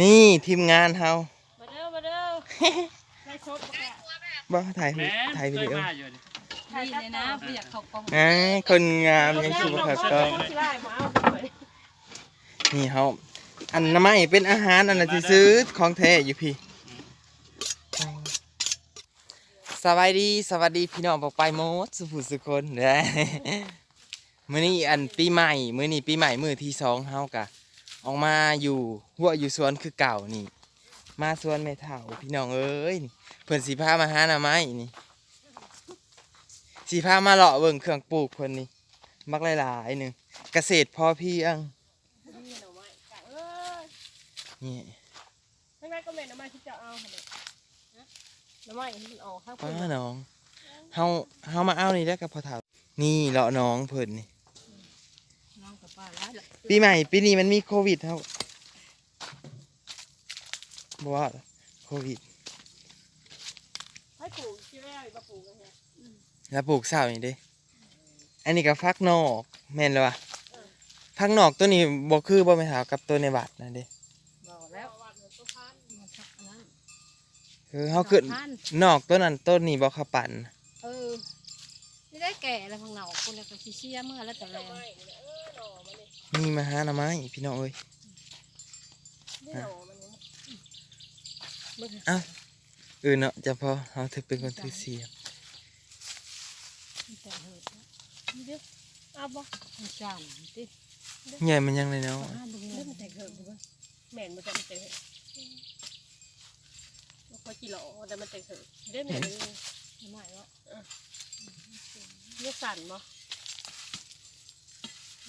นี่ทีมงานเฮามาเด้อมาเด้อได้ชบปะกะบ่ถ่ายแม่ถ่ายวิดีโอเคมาอยู่ดิถ่ายเลยนะไม่อยากเข้ากล้องอ่าคนงามยังสุภาพก็สิได้มาเอาไปนี่เฮาอันน้ำไม้เป็นอาหารอันนั้นที่ซื้อของแท้อยู่พี่สวัสดีสวัสดีพี่น้องบอกไปหมดสุภุสุคนเด้อมื้อนี้อันปีใหม่ มื้อนี้ปีใหม่มื้อที่สองเฮากะ ออกมาอยู่หัวอยู่สวนคือเก่านี่ มาสวนแม่เฒ่าพี่น้องเอ้ยนี่เพิ่นสิพามาหาหน่อไม้นี่สิพามาเลาะเบิ่งเครื่องปลูกเพิ่นนี่มักหลายๆหนึงเกษตรพอเพียงนี่หน่อไม้กะเอ้ยนี่ข้างในก็แม่นหน่อไม้ที่จะเอาหั่นน่ะหน่อไม้ที่มันออกข้างป้าบนน้องเฮาเฮามาเอานี่ได้วกับพ่อเฒ่านี่เลาะน้องเพิ่นนี่ น้องกับป้าร้ายละปีใหม่ปีนี้มันมีโควิดเฮาบ่ว่าโควิดให้ปลูกที่แรกมาปลูกกันเนี่ยแล้วปลูกเสานี่เด้อันนี้ก็ฟักนอกแม่นเลยวะฟักนอกตัวนี้บ่คือบ่แม่นถาวกับตัวในบัตรนะเด้บอกแล้ววันมันต้นพันมันทักอันนั้นคือเฮาขึ้นพันนอกตัวนั้นต้นนี้บ่เข้าปั่นเออนี่ได้แก่แล้วของเราคนละก็สิเชียเมื่อแล้วแต่แรง มีมาหาหน่อไม้พี่น้องเอ้ยนี่หน่อมันนี่เบิ่งเอ้าเออเนาะจะพอเฮาถือเป็นคนถือเสียบมันแต่เหิดนะนี่เด้อเอาบ่มันสั่นติใหญ่มันยังเลยเนาะอ่าบึงเด้อมันแต่เหิดดูบ่แม่นบ่จะมันแต่เหิดบ่ค่อยกี่หล่อแต่มันแต่เหิดเด้อแม่นเลยทำไมวะเออนี่สั่นบ่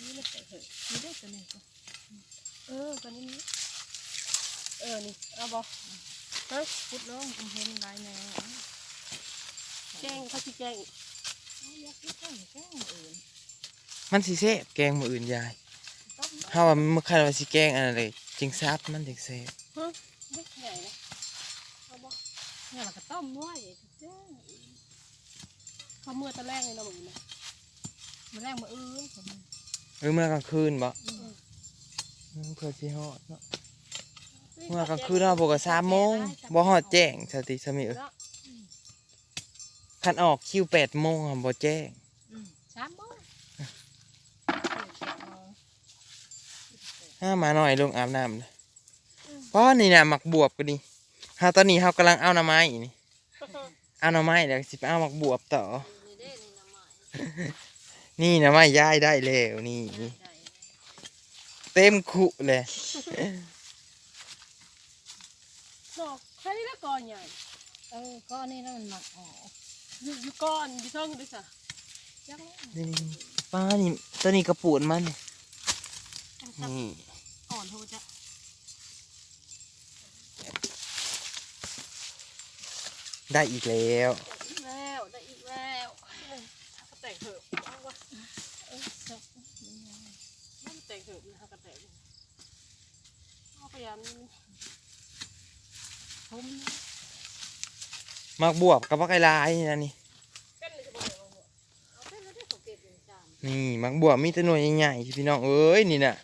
นี่มันแต่เหิดนี่ได้ตัวนี้ก็เออตัวนี้นี่เออ นี่ เอาบ่ฮะพุดลงเห็นลายแนวแจ้งเขาสิแจ้งอีกเอาอยากสิแจ้งแจ้งอื่นมันสิแซ่บแกงมืออื่นยายเฮาว่ามื้อคันว่าสิแกงอันนั้นเลยจึงซับมันจึงแซ่บฮะเล็กใหญ่นะเอาบ่เนี่ยเราก็ต้มด้วยเจ้าเขาเมื่อตะแรกเลยเนาะมึงนะมันแรกมาอื้อ เออเมื่อกลางคืนบ่อืมเพื่อสิฮอดเนาะเมื่อกลางคืนเราบอกว่าสามโมงบ่ฮอดแจ้งสติสมิเอ้ยคันออกคิวแปดโมงอะบ่แจ้งอืมสามโมงห้ามาหน่อยลงอาบน้ำเลยเพราะนี่น่ะหมักบวบก็ดีเฮาตอนนี้เฮากำลังเอาหน่อไม้นี่เอาหน่อไม้เดี๋ยวสิไปเอาหมักบวบต่อ นี่เด้นี่น้ำมันนี่หน่อไม้ย้ายได้แล้วนี่ได้เต็มคุเลยดอกแค่นี้ละก้อนใหญ่เออก้อนนี้แล้วมันหมักออกอยู่อยู่ก้อนอยู่ช่องด้วยจ้ะยังนี่ป้านี่ตัวนี้กระปูนมันนี่อ่อนโทจะได้อีกแล้วอีกแล้วได้อีกแล้วก็แต่งเถอะเอาวะเออสักมันแต่งเถอะนะคะก็แต่ง เอาพยมผมมักบวบกับบักไก่ลายนี่นะนี่เป็นหรือบ่เอาเป็นแล้วได้ของเก็บอยู่จานนี่มักบวบมีแตัวหน่วยใหญ่ๆพี่น้องเอ้ยนี่น่ะ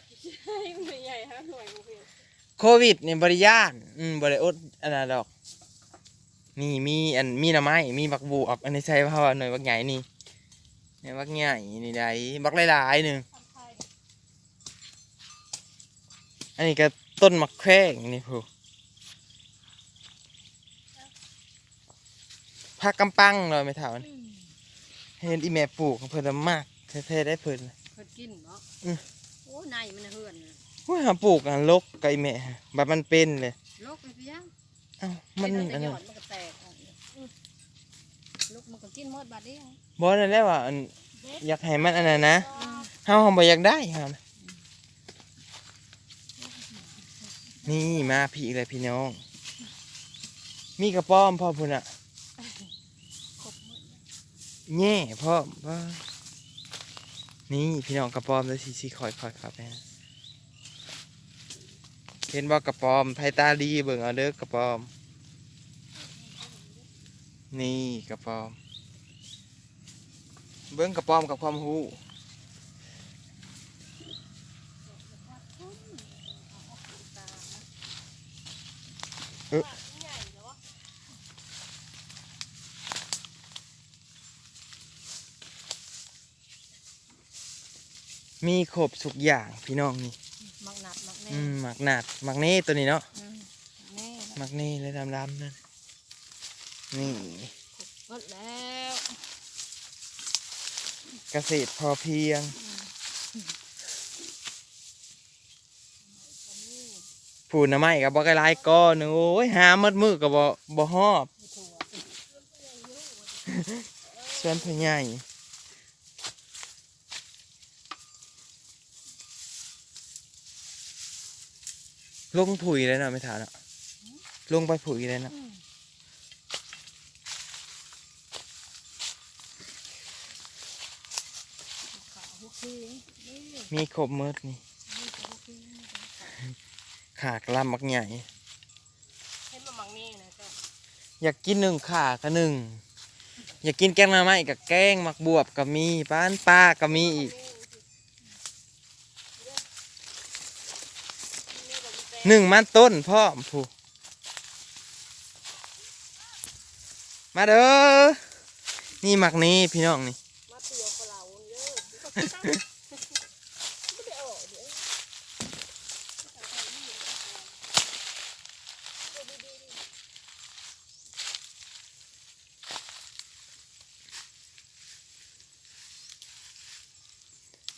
ใช่หน่วยใหญ่ฮะหน่วยโอเคโควิดนี่บริยานอืมบริอดอันนั้นดอก นี่มีอันมีหน่อไม้มีบักบวบอันนี้ใช่เพราะว่าหน่วยบักใหญ่นี่เนี่ยบักใหญ่นี่ได้บักหลายๆหนึ่งอันนี้ก็ ต้นมะแข้งนี่พูผักกำปังเลยไม่เท่านี่เห็นอีแม่ปลูกเพิ่นน่ะมากแท้ๆได้เพิ่นเพิ่นกินเนาะอืมโอ้ในมันเหือนว่าหาปลูกอะลกไก่แม่บัดมันเป็นเลยลกไปเพียงอ้าวมันเป็อันหยนั้นอดมันก็แตกออกอืมลกมันก็กินหมดบาดเดียวบ่ได้แล้วว่าอันอยากให้มันอันนั้นนะเฮาเฮาบ่อยากได้เฮา นี่มาพี่เลยพี่น้อง มีกระป้อมพ่อพุ่นอะครบหมดแง่พ่อว่านี่พี่น้องกระป้อมแล้วสิสิคอยคอยครับแม่เห็นว่ากระป้อมไทยตาดีเบิ่งเอาเด้อกระป้อม นี่กระป้อม เบิ่งกระป้อมกับความรู้ ตานะ เอ๊ะ ใหญ่เหรอวะ มีครบทุกอย่างพี่น้องนี่มักหนัดมักแน่อืมหมักหนาดหมักเน่ตัวนี้เนาะอืมแน่หมักเน่เลยดำๆนั่นนี่หมดแล้ว เกษตรพอเพียง ผูน้ำไม้กับบอกไกลายก้อนหนึ่งโอ้ยหามัดมือกับบ่บ่ฮอบส่วนพ่อใหญ่ลงผุยเลยนะไม่ถานะลงไปผุยเลยนะมีครบมืดนี่ ขากลำมักใหญ่เห็นมามังนี่นะก็อยากกินหนึ่งขากับหนึ่งอยากกินแกงหน้ำไม้กับแกงหมักบวบกับมีป้านป้ากับมีอีกหนึ่งมันต้นพ่อมผู้มาเด้อนี่หมักนี้พี่น้องนี่ มาเตียวกับเราเยอะไม่ได้ออกเดี๋ยว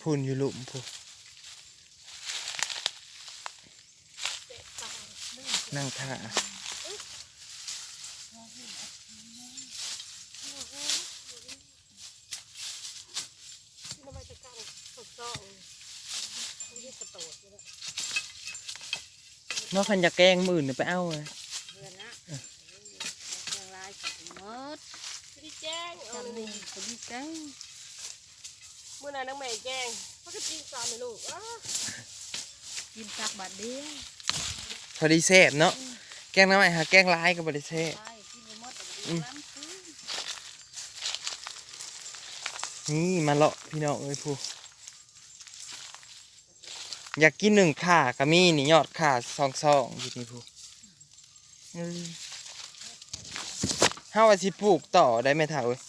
พูนอยู่หลุมผู้นั่งท่าทำไมจะกั้งสดซ่องไม่ได้กระโดดเลยนอกคันอยากแกงมืออื่นเดี๋ยวไปเอาเลยเดือนนะเชีย งรายกับมดพี่แจ้งจำนี่พี่แจ้งเมื่อนานนังแม่แจ้งพักกจีนสามเลยลูกอ้ากินตักบาทเดียวพอดีแซ่บเนาะแกงหน้ำไม้หาแกงลายกับบริแซ่บใช่กินไปหมดแต่เดียวล้ำคืนนี่มาเลาะพี่น้องเอ้ยผู้อยากกินหนึ่งข่าก็มีนี่ยอดข่าซองซองๆอยู่นี่ผู้เอ้ยเฮาว่าสิปลูกต่อได้ไหมท่าเอ้ย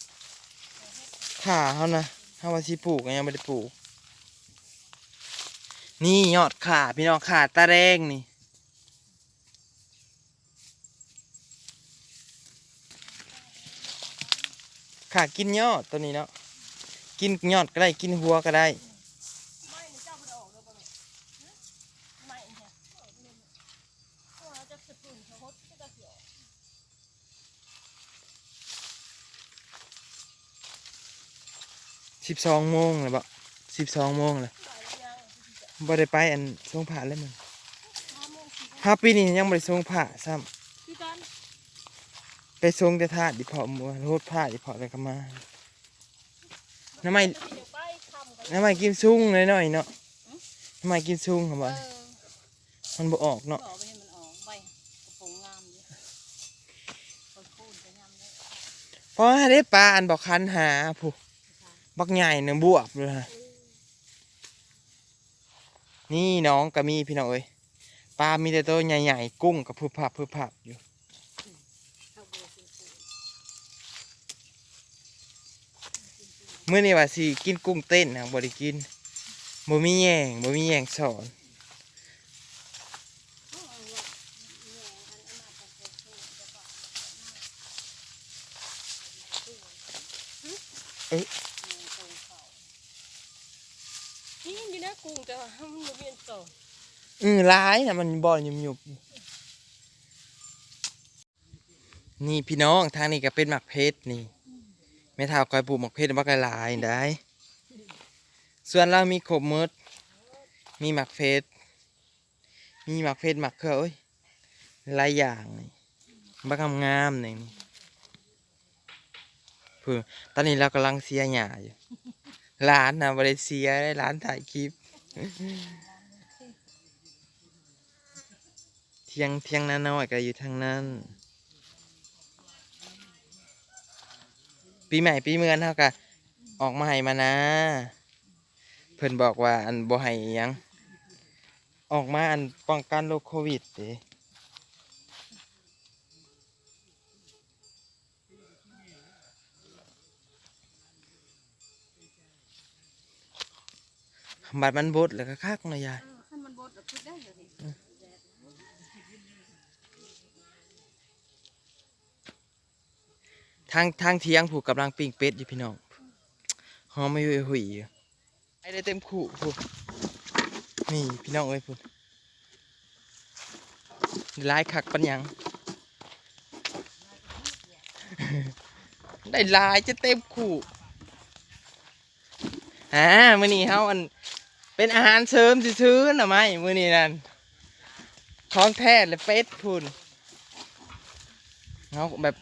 ข่าเฮานะ เฮาว่าสิปลูกก็ยังไม่ได้ปลูก นี่ยอดขาพี่น้องขาตาแดงนี่ขากินยอดตัวนี้เนาะกินยอดก็ได้กินหัวก็ได้ ไม่นี่เจ้ามันออกเลยป่ะแม่ไม่เนี่ยว่าจะ สะพุนเขาฮดก็จะเสียวสิบสองโมงเลยบ่สิบสองโมงเลยไปยังบ่ได้ไปอันทรงผ่าเลยมึงห้าโมงสี่โมงห้าปีนี้ยังบ่ได้ทรงผ่าซ้คือกันำไปทรงแต่ธาตุดิเพาะมัวโลดผ้าดิเพาะอะไรก็มาน้ำไม่เดี๋ยวไปทำกันน้ำไม่กินซุ้งหน่อยๆเนาะน้ำไม่กินซุ้งครับเอบ่อมันบ่ออกเนาะต่อไปให้มันออกใบกระโปรงงามเลยคนพูดจะยำเลยเพราะให้ได้ปลาอันบอกคันหาผู้ บักใหญ่เนื้อบวบเลยฮะนี่น้องก็มีพี่น้องเอ้ยปลา มีแต่ตัวใหญ่ๆกุ้งกับพึบพับพึบพับอยู่เมื่อนี่ว่าสิกินกุ้งเต้นนะบ่ได้กินบ่มีแยงบ่มีแยงสอนเขาเอา กุ้งแต่ว่ามันบ่เวียนต่ออือร้ายนะมันบ่หยุบหยุบนี่พี่น้องทางนี้ก็เป็นหมักเพชรนี่แม่ท่าก้อยปลูกหมักเพชรบักหลายได้ ส่วนเรามีขบมดมีหมักเพชรมีหมักเพชรหมักเครือเอ้ยหลายอย่างนี่บักงามๆนี่เพื่อตอนนี้เรากำลังเสียหญ้าอยู่ร้านนะบริเสียได้ร้านถ่ายคลิป เที่ยงเที่ยงนั้นน้อยก็อยู่ทางนั้น ปีใหม่ปีเมือนเท่ากับออกมาให้มานะ เพิ่นบอกว่าอันบ่ให้ยัง ออกมาอันป้องกันโรคโควิดเด้ บัดมันบดแล้วก็คักนะยายขั้นมันบดแล้วพูดได้เลยนี่ทางทางเทียงผูกกำลังปิ้งเป็ดอยู่พี่น้องหอมไม่หุยหุยอยู่ไอ้ได้เต็มขู่ผูกนี่พี่น้องเอ้ยพูดลายคักปัญญัง ได้ลายจะเต็มขู่อ่ามื้อนี้เฮาอัน เป็นอาหารเสริมซื้อๆน่ะไหมมื้อนี้นั่นของแท้เลยเป็ดพุ่นเฮาแบบ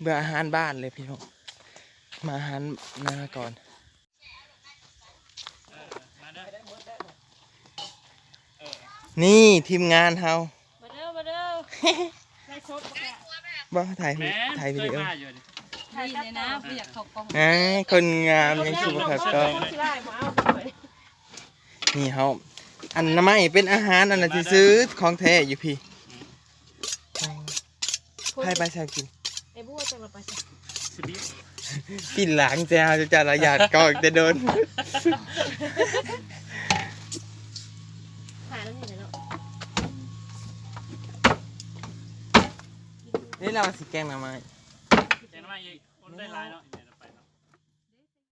เบื่ออาหารบ้านเลยพี่น้องมาอาหารนาก่อนนี่ทีมงานเฮามาเด้อมาเด้อได้ครบปะแกบ่ถ่ายแม่ถ่ายวิดีโอเคมาอยู่ดิ ถ่ายเลยนะไม่อยากเข้ากล้องอ่าคนงามยังสุภาพก็ได้มาเอาไปนี่เฮาอันน้ำไม้เป็นอาหารอันนั้นที่ซื้อของแท้อยู่พี่ให้ไปใส่กินไอ้บัวจังเราไปสิสิบิปิ่นหลังจะเอาจะจะระยาดก็จะโดนถ่ายแล้วนี่เลยเนาะนี่เราสิแกงน้ำไม้เห็นไหมอีกคน ได้หลายเนาะ